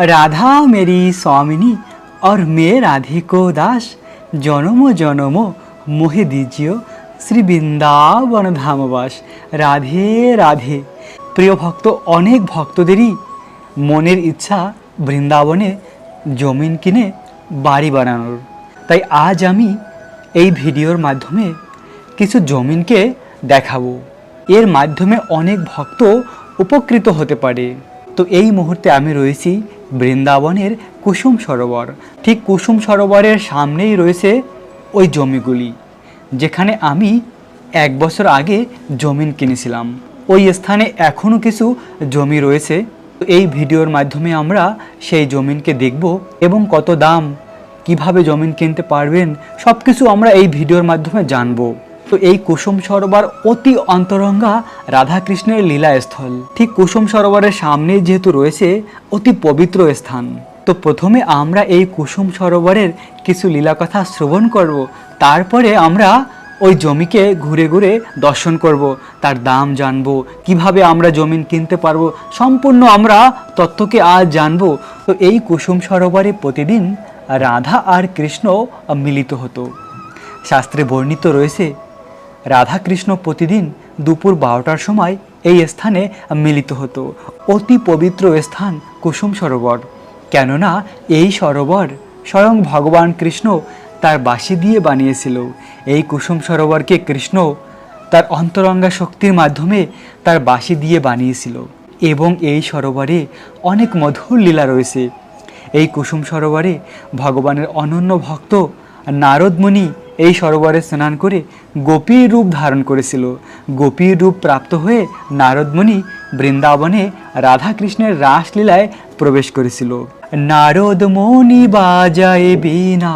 राधा मेरी स्वामिनी और मैं राधे को दास জনম জনম মোহে দিজিও শ্রী বৃন্দাবন ধামবাস রাধে রাধে প্রিয় ভক্ত অনেক ভক্তদেরই মনের ইচ্ছা বৃন্দাবনে জমিন কিনে বাড়ি বানানোর তাই আজ আমি এই ভিডিওর মাধ্যমে কিছু জমিনকে দেখাবো এর মাধ্যমে অনেক ভক্ত উপকৃত হতে পারে তো এই মুহূর্তে আমি রয়েছি বৃন্দাবনের কুসুম সরোবর। ঠিক কুসুম সরোবরের সামনেই রয়েছে ওই জমিগুলি, যেখানে আমি এক বছর আগে জমিন কিনেছিলাম। ওই স্থানে এখনও কিছু জমি রয়েছে। এই ভিডিওর মাধ্যমে আমরা সেই জমিনকে দেখব এবং কত দাম, কীভাবে জমিন কিনতে পারবেন সব কিছু আমরা এই ভিডিওর মাধ্যমে জানব। তো এই কুসুম সরোবর অতি অন্তরঙ্গা রাধাকৃষ্ণের লীলাস্থল। ঠিক কুসুম সরোবরের সামনে যেহেতু রয়েছে, অতি পবিত্র স্থান। তো প্রথমে আমরা এই কুসুম সরোবরের কিছু লীলা কথা শ্রবণ করব, তারপরে আমরা ওই জমিকে ঘুরে ঘুরে দর্শন করব, তার দাম জানব, কীভাবে আমরা জমিন কিনতে পারব, সম্পূর্ণ আমরা তত্ত্বকে আজ জানব। তো এই কুসুম সরোবরে প্রতিদিন রাধা আর কৃষ্ণ মিলিত হতো। শাস্ত্রে বর্ণিত রয়েছে রাধাকৃষ্ণ প্রতিদিন দুপুর বারোটার সময় এই স্থানে মিলিত হতো। অতি পবিত্র স্থান কুসুম সরোবর। কেননা এই সরোবর স্বয়ং ভগবান কৃষ্ণ তার বাঁশি দিয়ে বানিয়েছিল। এই কুসুম সরোবরকে কৃষ্ণ তার অন্তরঙ্গা শক্তির মাধ্যমে তার বাঁশি দিয়ে বানিয়েছিল এবং এই সরোবরে অনেক মধুর লীলা রয়েছে। এই কুসুম সরোবরে ভগবানের অনন্য ভক্ত নারদমণি এই সরোবরে স্নান করে গোপীর রূপ ধারণ করেছিল। গোপীর রূপ প্রাপ্ত হয়ে নারদমণি বৃন্দাবনে রাধাকৃষ্ণের রাসলীলায় প্রবেশ করেছিল। নারদমণি বাজায় বীণা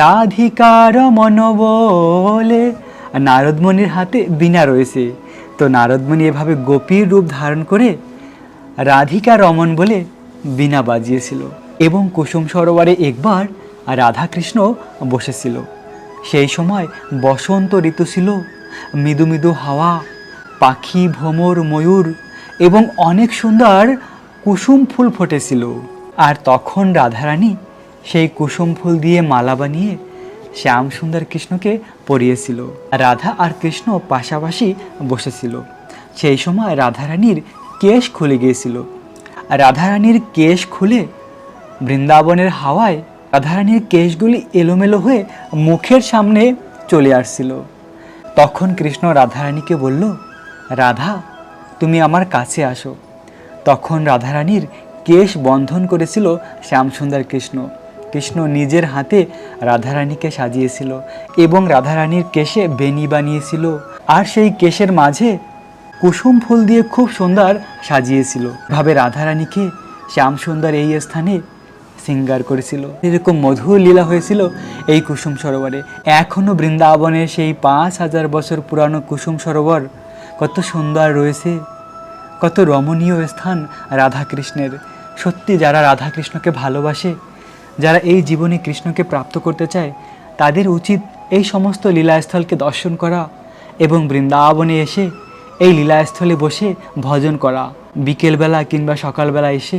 রাধিকার মন বলে। নারদমণির হাতে বীণা রয়েছে। তো নারদমণি এভাবে গোপীর রূপ ধারণ করে রাধিকা রমন বলে বীণা বাজিয়েছিল। এবং কুসুম সরোবরে একবার রাধাকৃষ্ণ বসেছিল। সেই সময় বসন্ত ঋতু ছিল। মৃদু মৃদু হাওয়া, পাখি ভ্রমর ময়ূর এবং অনেক সুন্দর কুসুম ফুল ফুটেছিল। আর তখন রাধারানী সেই কুসুম ফুল দিয়ে মালা বানিয়ে শ্যাম সুন্দর কৃষ্ণকে পরিয়েছিল। রাধা আর কৃষ্ণ পাশাপাশি বসেছিল। সেই সময় রাধারানীর কেশ খুলে গিয়েছিল। রাধারানীর কেশ খুলে বৃন্দাবনের হাওয়ায় রাধারানীর কেশগুলি এলোমেলো হয়ে মুখের সামনে চলে আসছিল। তখন কৃষ্ণ রাধারানীকে বলল, রাধা, তুমি আমার কাছে আসো। তখন রাধারানীর কেশ বন্ধন করেছিল শ্যামসুন্দর কৃষ্ণ। কৃষ্ণ নিজের হাতে রাধারানীকে সাজিয়েছিল এবং রাধারানীর কেশে বেনি বানিয়েছিল আর সেই কেশের মাঝে কুসুম ফুল দিয়ে খুব সুন্দর সাজিয়েছিল। ভাবে রাধারানীকে শ্যামসুন্দর এই স্থানে সিঙ্গার করেছিল। এরকম মধুর লীলা হয়েছিল এই কুসুম সরোবরে। এখনও বৃন্দাবনের সেই পাঁচ হাজার বছর পুরানো কুসুম সরোবর কত সুন্দর রয়েছে, কত রমণীয় স্থান রাধাকৃষ্ণের। সত্যি যারা রাধাকৃষ্ণকে ভালোবাসে, যারা এই জীবনে কৃষ্ণকে প্রাপ্ত করতে চায়, তাদের উচিত এই সমস্ত লীলাস্থলকে দর্শন করা এবং বৃন্দাবনে এসে এই লীলাস্থলে বসে ভজন করা। বিকেলবেলা কিংবা সকালবেলা এসে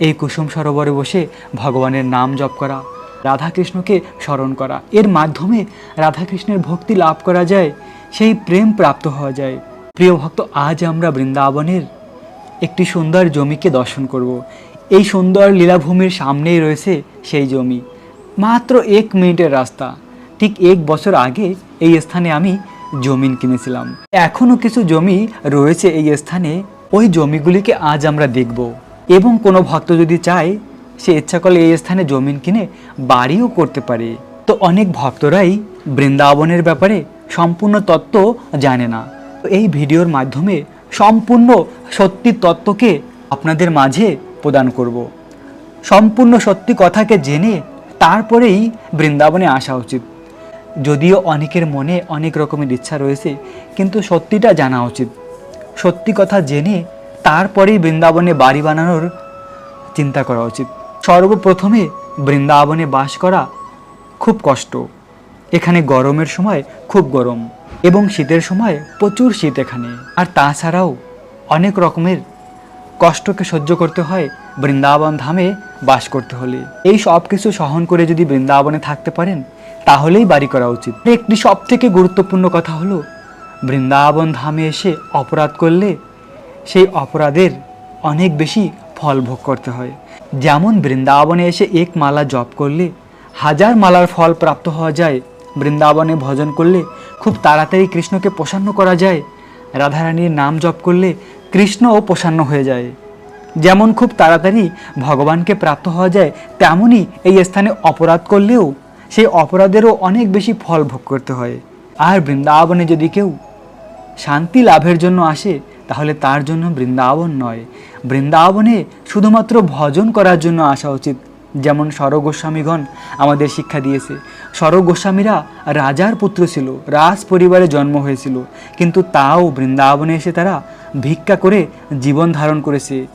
এই কুসুম সরোবরে বসে ভগবানের নাম জপ করা, রাধাকৃষ্ণকে স্মরণ করা। এর মাধ্যমে রাধাকৃষ্ণের ভক্তি লাভ করা যায়, সেই প্রেম প্রাপ্ত হওয়া যায়। প্রিয় ভক্ত, আজ আমরা বৃন্দাবনের একটি সুন্দর জমিকে দর্শন করব। এই সুন্দর লীলাভূমির সামনেই রয়েছে সেই জমি। মাত্র এক মিনিটের রাস্তা। ঠিক এক বছর আগে এই স্থানে আমি জমিন কিনেছিলাম। এখনও কিছু জমি রয়েছে এই স্থানে। ওই জমিগুলিকে আজ আমরা দেখব। এবং কোনো ভক্ত যদি চায়, সে ইচ্ছা করলে এই স্থানে জমিন কিনে বাড়িও করতে পারে। তো অনেক ভক্তরাই বৃন্দাবনের ব্যাপারে সম্পূর্ণ তত্ত্ব জানে না। এই ভিডিওর মাধ্যমে সম্পূর্ণ সত্যি তত্ত্বকে আপনাদের মাঝে প্রদান করব। সম্পূর্ণ সত্যি কথাকে জেনে তারপরেই বৃন্দাবনে আসা উচিত। যদিও অনেকের মনে অনেক রকমের ইচ্ছা রয়েছে, কিন্তু সত্যিটা জানা উচিত। সত্যি কথা জেনে তারপরেই বৃন্দাবনে বাড়ি বানানোর চিন্তা করা উচিত। সর্বপ্রথমে বৃন্দাবনে বাস করা খুব কষ্ট। এখানে গরমের সময় খুব গরম এবং শীতের সময় প্রচুর শীত এখানে। আর তাছাড়াও অনেক রকমের কষ্টকে সহ্য করতে হয় বৃন্দাবন ধামে বাস করতে হলে। এই সব কিছু সহন করে যদি বৃন্দাবনে থাকতে পারেন, তাহলেই বাড়ি করা উচিত। একটি সব থেকে গুরুত্বপূর্ণ কথা হলো, বৃন্দাবন ধামে এসে অপরাধ করলে সেই অপরাধের অনেক বেশি ফল ভোগ করতে হয়। যেমন বৃন্দাবনে এসে এক মালা জপ করলে, হাজার মালার ফল প্রাপ্ত হওয়া যায়। বৃন্দাবনে ভজন করলে খুব তাড়াতাড়ি কৃষ্ণকে প্রসন্ন করা যায়। রাধারানীর নাম জপ করলে কৃষ্ণও প্রসন্ন হয়ে যায়। যেমন খুব তাড়াতাড়ি ভগবানকে প্রাপ্ত হওয়া যায় তেমনই এই স্থানে অপরাধ করলেও সেই অপরাধেরও অনেক বেশি ফল ভোগ করতে হয়। আর বৃন্দাবনে যদি কেউ শান্তি লাভের জন্য আসে তাহলে তার জন্য বৃন্দাবন নয়। বৃন্দাবনে শুধুমাত্র ভজন করার জন্য আসা উচিত। যেমন সর গোস্বামীগণ আমাদের শিক্ষা দিয়েছে। সর গোস্বামীরা রাজার পুত্র ছিল, রাজ পরিবারে জন্ম হয়েছিল। কিন্তু তাও বৃন্দাবনে এসে তারা ভিক্ষা করে জীবন ধারণ করেছে।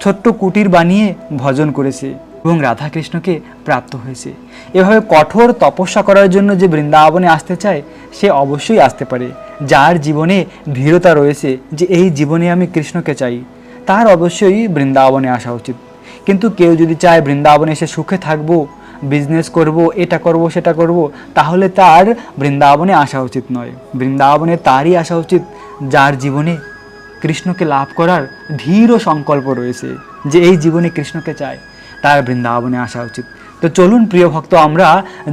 ছোট্ট কুটির বানিয়ে ভজন করেছে। এবং রাধাকৃষ্ণকে প্রাপ্ত হয়েছে। এভাবে কঠোর তপস্যা করার জন্য যে বৃন্দাবনে আসতে চায়, সে অবশ্যই আসতে পারে। যার জীবনে দৃঢ়তা রয়েছে যে এই জীবনে আমি কৃষ্ণকে চাই, তার অবশ্যই বৃন্দাবনে আসা উচিত। কিন্তু কেউ যদি চায় বৃন্দাবনে এসে সুখে থাকব বিজনেস করব, এটা করব, সেটা করব, তাহলে তার বৃন্দাবনে আসা উচিত নয়। বৃন্দাবনে তারই আসা উচিত, যার জীবনে কৃষ্ণকে লাভ করার ধীর সংকল্প রয়েছে যে এই জীবনে কৃষ্ণকে চায়। তার বৃন্দাবনে আসা উচিত। তো চলুন প্রিয় ভক্ত, আমরা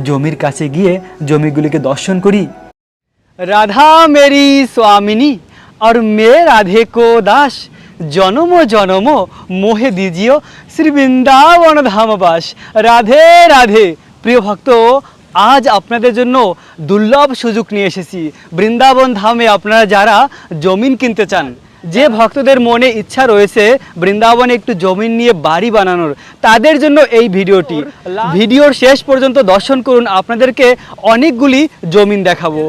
জমির কাছে গিয়ে জমিগুলিকে দর্শন করি। রাধা মেরি স্বামিনী, আর মে রাধে কো দাস, জনম জনম মোহে দিজিও শ্রী বৃন্দাবন ধামবাস। রাধে রাধে। প্রিয় ভক্ত, আজ আপনাদের জন্য দুর্লভ সুযোগ নিয়ে এসেছি। বৃন্দাবন ধামে আপনারা যারা জমিন কিনতে চান যে ভক্তদের মনে ইচ্ছা রয়েছে বৃন্দাবনে একটু জমিন নিয়ে বাড়ি বানানোর তাদের জন্য এই ভিডিওটি। ভিডিওর শেষ পর্যন্ত দর্শন করুন আপনাদেরকে অনেকগুলি জমিন দেখাবো।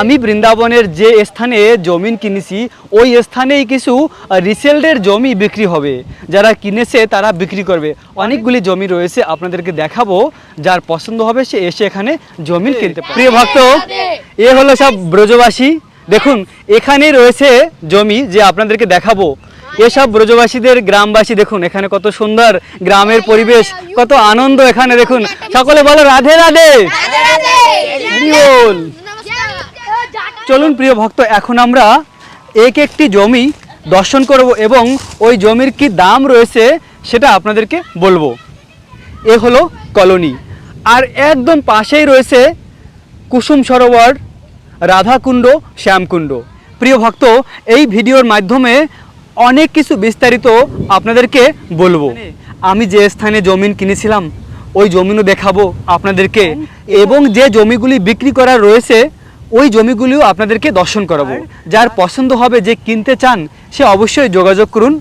আমি বৃন্দাবনের যে স্থানে জমিন কিনেছি ওই স্থানেই কিছু রিসেলডের জমি বিক্রি হবে। যারা কিনেছে তারা বিক্রি করবে। অনেকগুলি জমি রয়েছে আপনাদেরকে দেখাবো। যার পছন্দ হবে সে এসে এখানে জমিন কিনতে পারে। প্রিয় ভক্ত এ হলো সব ব্রজবাসী। দেখুন এখানেই রয়েছে জমি যে আপনাদেরকে দেখাবো। এসব ব্রজবাসীদের গ্রামবাসী, দেখুন, এখানে কত সুন্দর গ্রামের পরিবেশ, কত আনন্দ এখানে, দেখুন। সকলে বলো, রাধে রাধে। চলুন, প্রিয় ভক্ত, এখন আমরা এক একটি জমি দর্শন করব এবং ওই জমির কি দাম রয়েছে সেটা আপনাদেরকে বলব। এ হলো কলোনি। আর একদম পাশেই রয়েছে কুসুম সরোবর রাধাকুণ্ড, শ্যামকুণ্ড। প্রিয় ভক্ত, এই ভিডিওর মাধ্যমে অনেক কিছু বিস্তারিত আপনাদেরকে বলব। আমি যে স্থানে জমিন কিনেছিলাম, ওই জমিনও দেখাবো আপনাদেরকে এবং যে জমিগুলি বিক্রি করা রয়েছে, ওই জমিগুলিও আপনাদেরকে দর্শন করাবো। যার পছন্দ হবে যে কিনতে চান, সে অবশ্যই যোগাযোগ করুন।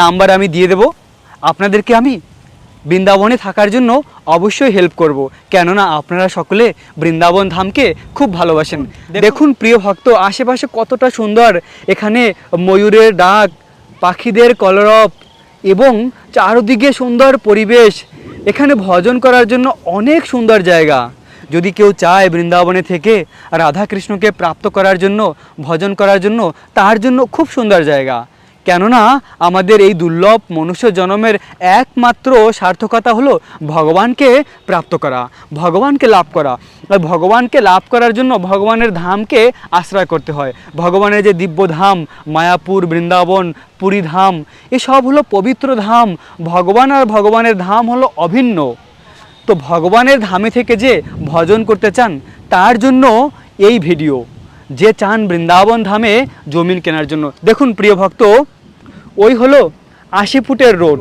নাম্বার আমি দিয়ে দেব। আপনাদেরকে আমি বৃন্দাবনে থাকার জন্য অবশ্যই হেল্প করব। কেননা আপনারা সকলে বৃন্দাবন ধামকে খুব ভালোবাসেন। দেখুন প্রিয় ভক্ত আশেপাশে কতটা সুন্দর এখানে ময়ূরের ডাক পাখিদের কলরব এবং চারদিকে সুন্দর পরিবেশ। এখানে ভজন করার জন্য অনেক সুন্দর জায়গা। যদি কেউ চায় বৃন্দাবনে থেকে রাধাকৃষ্ণকে প্রাপ্ত করার জন্য ভজন করার জন্য তার জন্য খুব সুন্দর জায়গা। কেননা আমাদের এই দুর্লভ মনুষ্য জন্মের একমাত্র সার্থকতা হলো ভগবানকে প্রাপ্ত করা, ভগবানকে লাভ করা। আর ভগবানকে লাভ করার জন্য ভগবানের ধামকে আশ্রয় করতে হয়। ভগবানের যে দিব্য ধাম, মায়াপুর, বৃন্দাবন, পুরী ধাম এসব হলো পবিত্র ধাম। ভগবান আর ভগবানের ধাম হলো অভিন্ন। তো ভগবানের ধামে থেকে যে ভজন করতে চান, তার জন্য এই ভিডিও। যে চান বৃন্দাবন ধামে জমিন কেনার জন্য। দেখুন প্রিয় ভক্ত ওই হলো আশি ফুটের রোড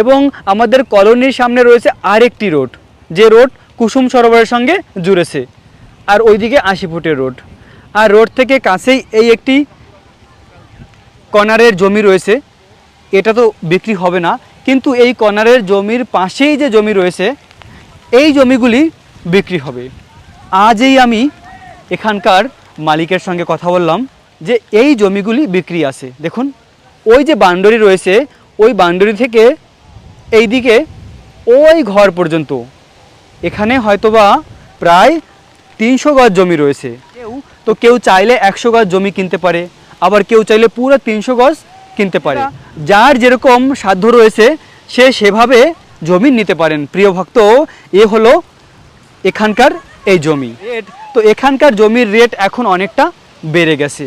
এবং আমাদের কলোনির সামনে রয়েছে আরেকটি রোড যে রোড কুসুম সরোবরের সঙ্গে জুড়েছে আর ওইদিকে আশি ফুটের রোড। আর রোড থেকে কাছেই এই একটি কর্নারের জমি রয়েছে এটা তো বিক্রি হবে না কিন্তু এই কর্নারের জমির পাশেই যে জমি রয়েছে এই জমিগুলি বিক্রি হবে। আজই আমি এখানকার মালিকের সঙ্গে কথা বললাম যে এই জমিগুলি বিক্রি আছে। দেখুন ওই যে বান্ডরি রয়েছে, ওই বান্ডরি থেকে এই দিকে ওই ঘর পর্যন্ত। এখানে হয়তোবা প্রায় তিনশো গজ জমি রয়েছে। কেউ, তো কেউ চাইলে একশো গজ জমি কিনতে পারে, আবার কেউ চাইলে পুরো তিনশো গজ কিনতে পারে। যার যেরকম সাধ্য রয়েছে, সে সেভাবে জমি নিতে পারেন। প্রিয় ভক্ত, এ হলো এখানকার এই জমি। তো এখানকার জমির রেট এখন অনেকটা বেড়ে গেছে।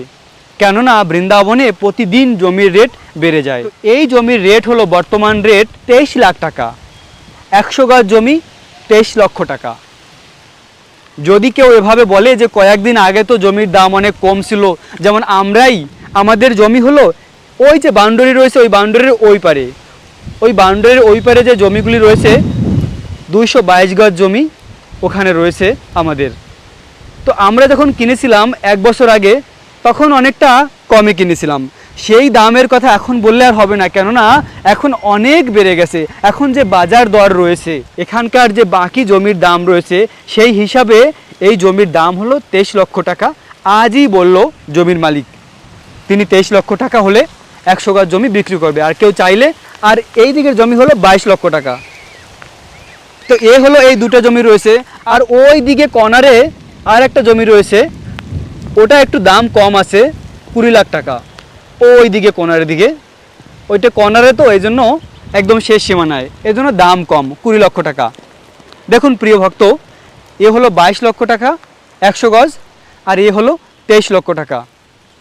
কেননা বৃন্দাবনে প্রতিদিন জমির রেট বেড়ে যায়। এই জমির রেট হলো বর্তমান রেট তেইশ লাখ টাকা। একশো গাছ জমি তেইশ লক্ষ টাকা। যদি কেউ এভাবে বলে যে কয়েকদিন আগে তো জমির দাম অনেক কম ছিল, যেমন আমরাই, আমাদের জমি হলো ওই যে বাউন্ডারি রয়েছে, ওই বাউন্ডারির ওই পারে। ওই বাউন্ডারির ওই পারে যে জমিগুলি রয়েছে, দুইশো বাইশ গজ জমি ওখানে রয়েছে আমাদের। তো আমরা যখন কিনেছিলাম এক বছর আগে তখন অনেকটা কমে কিনেছিলাম। সেই দামের কথা এখন বললে আর হবে না, কেননা এখন অনেক বেড়ে গেছে। এখন যে বাজার দর রয়েছে, এখানকার যে বাকি জমির দাম রয়েছে, সেই হিসাবে এই জমির দাম হলো তেইশ লক্ষ টাকা। আজই বলল জমির মালিক, তিনি তেইশ লক্ষ টাকা হলে একশো গাছ জমি বিক্রি করবে, আর কেউ চাইলে, আর এই দিকের জমি হলো বাইশ লক্ষ টাকা। তো এ হলো এই দুটো জমি রয়েছে, আর ওই দিকে কর্নারে আর একটা জমি রয়েছে ওটা একটু দাম কম আছে কুড়ি লাখ টাকা। ওই দিকে কোনারের দিকে। ওইটা কর্নারে তো এই জন্য একদম শেষ সীমানায়। এই জন্য দাম কম, কুড়ি লক্ষ টাকা। দেখুন প্রিয় ভক্ত, এ হলো বাইশ লক্ষ টাকা, একশো গজ, আর এ হলো তেইশ লক্ষ টাকা,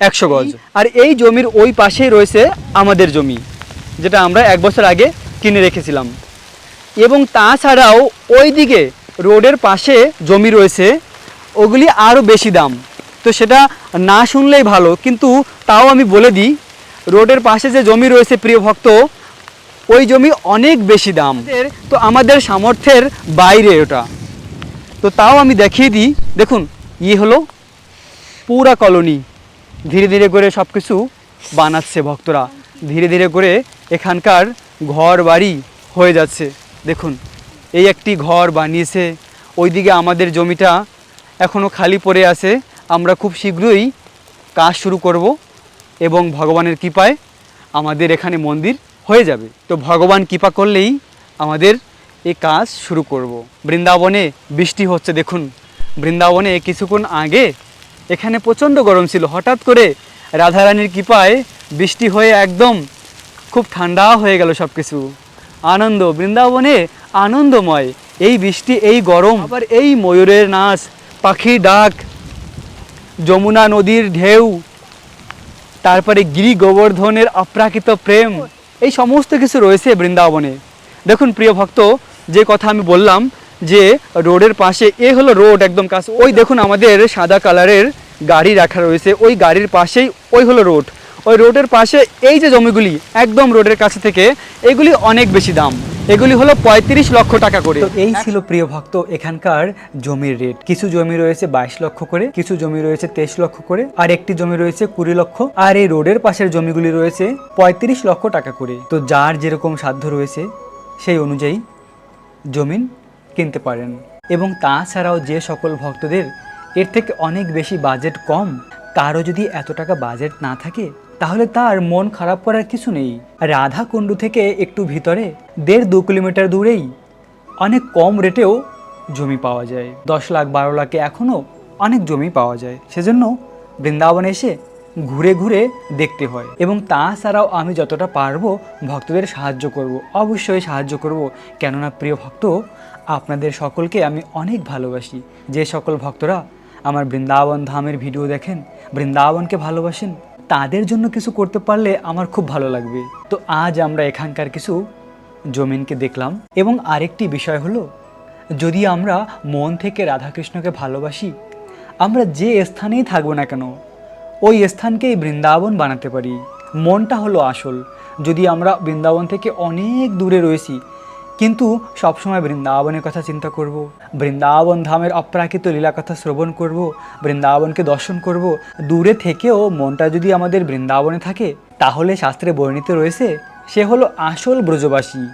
একশো গজ। আর এই জমির ওই পাশেই রয়েছে আমাদের জমি, যেটা আমরা এক বছর আগে কিনে রেখেছিলাম। এবং তাছাড়াও ওই দিকে রোডের পাশে জমি রয়েছে, ওগুলি আরও বেশি দাম। তো সেটা না শুনলেই ভালো। কিন্তু তাও আমি বলে দিই, রোডের পাশে যে জমি রয়েছে প্রিয় ভক্ত, ওই জমি অনেক বেশি দাম। তো আমাদের সামর্থ্যের বাইরে ওটা। তো তাও আমি দেখিয়ে দিই, দেখুন ইয়ে হলো পুরা কলোনি। ধীরে ধীরে করে সব কিছু বানাচ্ছে ভক্তরা। ধীরে ধীরে করে এখানকার ঘর বাড়ি হয়ে যাচ্ছে। দেখুন, এই একটি ঘর বানিয়েছে। ওইদিকে আমাদের জমিটা এখনও খালি পড়ে আছে। আমরা খুব শীঘ্রই কাজ শুরু করব এবং ভগবানের কৃপায় আমাদের এখানে মন্দির হয়ে যাবে। তো ভগবান কৃপা করলেই আমাদের এই কাজ শুরু করব। বৃন্দাবনে বৃষ্টি হচ্ছে, দেখুন। বৃন্দাবনে কিছুক্ষণ আগে এখানে প্রচণ্ড গরম ছিল। হঠাৎ করে রাধারানীর কৃপায় বৃষ্টি হয়ে একদম খুব ঠান্ডা হয়ে গেল সব কিছু আনন্দ, বৃন্দাবনে আনন্দময়। এই বৃষ্টি, এই গরম, আবার এই ময়ূরের নাচ, পাখির ডাক যমুনা নদীর ঢেউ, তারপরে গিরি গোবর্ধনের অপ্রাকৃত প্রেম, এই সমস্ত কিছু রয়েছে বৃন্দাবনে। দেখুন প্রিয় ভক্ত, যে কথা আমি বললাম যে রোডের পাশে, এ হলো রোড একদম কাছে। ওই দেখুন আমাদের সাদা কালারের গাড়ি রাখা রয়েছে, ওই গাড়ির পাশেই ওই হলো রোড। ওই রোডের পাশে এই যে জমিগুলি, একদম রোডের কাছে থেকে, এগুলি অনেক বেশি দাম। এগুলি হলো পঁয়ত্রিশ লক্ষ টাকা করে। এই ছিল প্রিয় ভক্ত এখানকার জমির রেট কিছু জমি রয়েছে বাইশ লক্ষ করে, কিছু জমি রয়েছে তেইশ লক্ষ করে, আর একটি জমি রয়েছে কুড়ি লক্ষ, আর এই রোডের পাশের জমিগুলি রয়েছে পঁয়ত্রিশ লক্ষ টাকা করে। তো যার যেরকম সাধ্য রয়েছে, সেই অনুযায়ী জমিন কিনতে পারেন। এবং তাছাড়াও যে সকল ভক্তদের এর থেকে অনেক বেশি বাজেট কম কারও যদি এত টাকা বাজেট না থাকে তাহলে তার মন খারাপ করার কিছু নেই। রাধা কুণ্ডু থেকে একটু ভিতরে, দেড় দু কিলোমিটার দূরেই, অনেক কম রেটেও জমি পাওয়া যায়। দশ লাখ, বারো লাখে এখনও অনেক জমি পাওয়া যায়। সেজন্য বৃন্দাবনে এসে ঘুরে ঘুরে দেখতে হয়। এবং তাছাড়াও আমি যতটা পারব ভক্তদের সাহায্য করব। অবশ্যই সাহায্য করব। কেননা, প্রিয় ভক্ত, আপনাদের সকলকে আমি অনেক ভালোবাসি। যে সকল ভক্তরা আমার বৃন্দাবন ধামের ভিডিও দেখেন, বৃন্দাবনকে ভালোবাসেন তাদের জন্য কিছু করতে পারলে আমার খুব ভালো লাগবে। তো আজ আমরা এখানকার কিছু জমিনকে দেখলাম এবং আরেকটি বিষয় হলো, যদি আমরা মন থেকে রাধাকৃষ্ণকে ভালোবাসি, আমরা যে স্থানেই থাকব না কেন, ওই স্থানকেই বৃন্দাবন বানাতে পারি। মনটা হলো আসল। যদি আমরা বৃন্দাবন থেকে অনেক দূরে রয়েছি কিন্তু সবসময় বৃন্দাবনের কথা চিন্তা করব। বৃন্দাবন ধামের অপ্রাকৃত লীলা কথা শ্রবণ করব। বৃন্দাবনকে দর্শন করব। দূরে থেকেও মনটা যদি আমাদের বৃন্দাবনে থাকে, তাহলে শাস্ত্রে বর্ণিত রয়েছে, সে হলো আসল ব্রজবাসী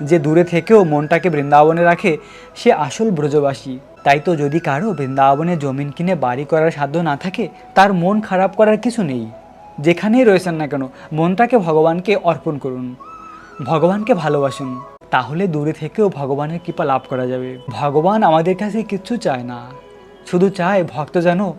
যে দূরে থেকেও মনটাকে বৃন্দাবনে রাখে, সে আসল ব্রজবাসী তাই তো যদি কারও বৃন্দাবনে জমিন কিনে বাড়ি করার সাধ্য না থাকে, তার মন খারাপ করার কিছু নেই যেখানেই রয়েছেন না কেন, মনটাকে ভগবানকে অর্পণ করুন ভগবানকে ভালোবাসুন তাহলে দূরে থেকেও ভগবানের কৃপা লাভ করা যাবে। ভগবান আমাদের কাছে কিচ্ছু চায় না। শুধু চায় ভক্ত যেন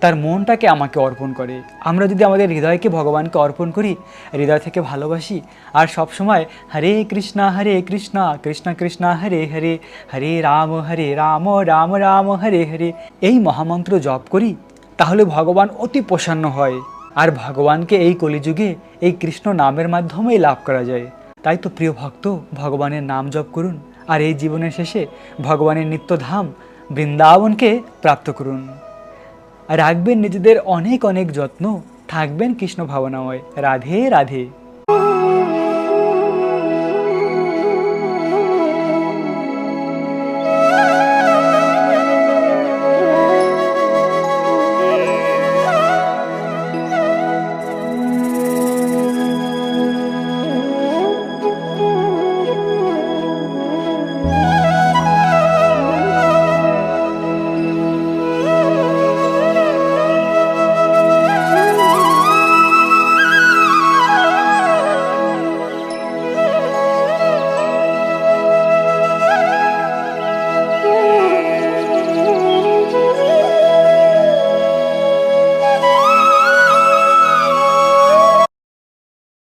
তার মনটাকে আমাকে অর্পণ করে। আমরা যদি আমাদের হৃদয়কে ভগবানকে অর্পণ করি, হৃদয় থেকে ভালোবাসি, আর সব সময় হরে কৃষ্ণা হরে কৃষ্ণা, কৃষ্ণ কৃষ্ণ, হরে হরে হরে রাম হরে রাম রাম রাম, হরে হরে এই মহামন্ত্র জপ করি, তাহলে ভগবান অতি প্রসন্ন হয়। আর ভগবানকে এই কলিযুগে এই কৃষ্ণ নামের মাধ্যমেই লাভ করা যায়। তাই তো প্রিয় ভক্ত, ভগবানের নাম জপ করুন আর এই জীবনের শেষে ভগবানের নিত্যধাম বৃন্দাবনকে প্রাপ্ত করুন। রাখবেন নিজেদের অনেক অনেক যত্ন, থাকবেন কৃষ্ণ ভাবনাময়। রাধে রাধে।